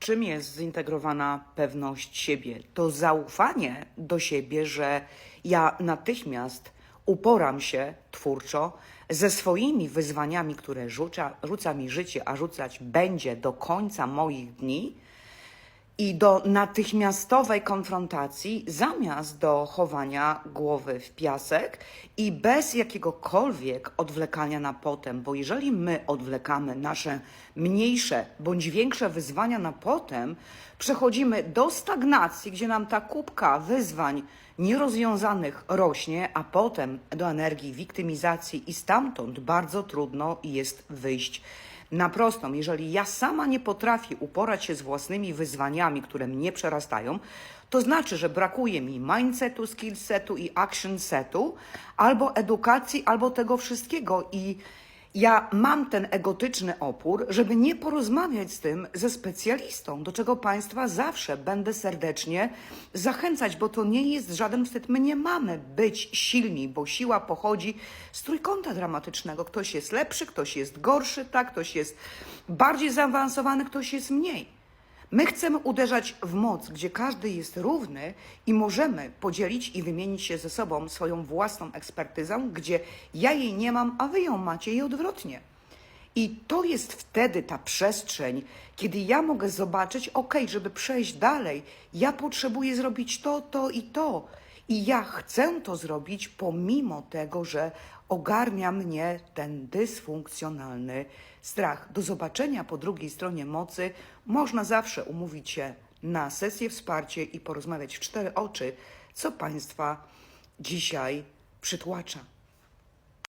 Czym jest zintegrowana pewność siebie? To zaufanie do siebie, że ja natychmiast uporam się twórczo ze swoimi wyzwaniami, które rzuca, rzuca mi życie, a rzucać będzie do końca moich dni i do natychmiastowej konfrontacji, zamiast do chowania głowy w piasek i bez jakiegokolwiek odwlekania na potem, bo jeżeli my odwlekamy nasze mniejsze bądź większe wyzwania na potem, przechodzimy do stagnacji, gdzie nam ta kubka wyzwań nierozwiązanych rośnie, a potem do energii wiktymizacji i stamtąd bardzo trudno jest wyjść na prostą. Jeżeli ja sama nie potrafię uporać się z własnymi wyzwaniami, które mnie przerastają, to znaczy, że brakuje mi mindsetu, skillsetu i action setu, albo edukacji, albo tego wszystkiego. I ja mam ten egotyczny opór, żeby nie porozmawiać z tym ze specjalistą, do czego Państwa zawsze będę serdecznie zachęcać, bo to nie jest żaden wstyd. My nie mamy być silni, bo siła pochodzi z trójkąta dramatycznego. Ktoś jest lepszy, ktoś jest gorszy, tak, ktoś jest bardziej zaawansowany, ktoś jest mniej. My chcemy uderzać w moc, gdzie każdy jest równy i możemy podzielić i wymienić się ze sobą swoją własną ekspertyzą, gdzie ja jej nie mam, a wy ją macie i odwrotnie. I to jest wtedy ta przestrzeń, kiedy ja mogę zobaczyć, ok, żeby przejść dalej, ja potrzebuję zrobić to, to i to. I ja chcę to zrobić pomimo tego, że ogarnia mnie ten dysfunkcjonalny strach. Do zobaczenia po drugiej stronie mocy można zawsze umówić się na sesję wsparcia i porozmawiać w cztery oczy, co Państwa dzisiaj przytłacza.